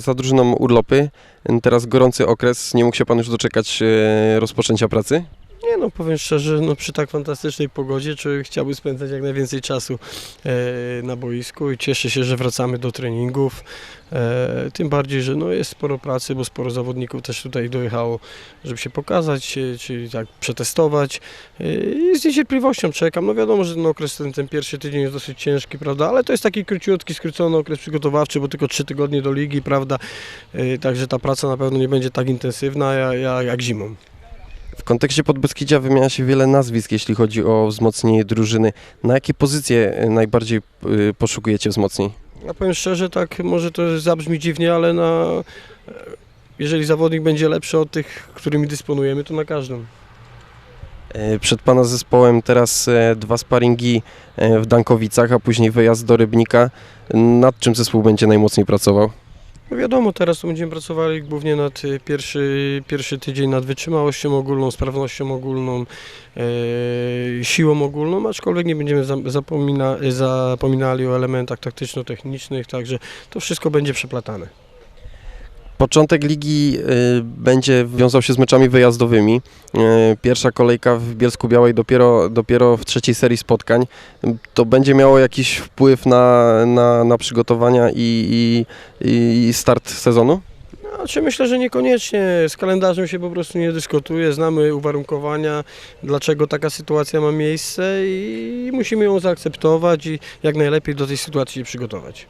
Za drużyną urlopy, teraz gorący okres, nie mógł się Pan już doczekać e, rozpoczęcia pracy? Nie no, powiem szczerze, no przy tak fantastycznej pogodzie człowiek chciałby spędzać jak najwięcej czasu e, na boisku i cieszę się, że wracamy do treningów. E, tym bardziej, że no jest sporo pracy, bo sporo zawodników też tutaj dojechało, żeby się pokazać, e, czyli tak przetestować. E, I z niecierpliwością czekam. No wiadomo, że ten okres, ten, ten pierwszy tydzień jest dosyć ciężki, prawda, ale to jest taki króciutki, skrócony okres przygotowawczy, bo tylko trzy tygodnie do ligi, prawda, e, także ta praca na pewno nie będzie tak intensywna jak, jak, jak zimą. W kontekście Podbeskidzia wymienia się wiele nazwisk, jeśli chodzi o wzmocnienie drużyny. Na jakie pozycje e, najbardziej e, poszukujecie wzmocnień? Ja powiem szczerze, tak może to zabrzmi dziwnie, ale na, jeżeli zawodnik będzie lepszy od tych, którymi dysponujemy, to na każdą. E, Przed Pana zespołem teraz e, dwa sparingi e, w Dankowicach, a później wyjazd do Rybnika. Nad czym zespół będzie najmocniej pracował? No wiadomo, teraz będziemy pracowali głównie nad y, pierwszy, pierwszy tydzień nad wytrzymałością ogólną, sprawnością ogólną, e, siłą ogólną, aczkolwiek nie będziemy za- zapomina, zapominali o elementach taktyczno-technicznych, także to wszystko będzie przeplatane. Początek ligi y, będzie wiązał się z meczami wyjazdowymi. Y, Pierwsza kolejka w Bielsku Białej dopiero, dopiero w trzeciej serii spotkań. To będzie miało jakiś wpływ na, na, na przygotowania i, i, i start sezonu? Znaczy myślę, że niekoniecznie. Z kalendarzem się po prostu nie dyskutuje. Znamy uwarunkowania, dlaczego taka sytuacja ma miejsce i musimy ją zaakceptować i jak najlepiej do tej sytuacji się przygotować.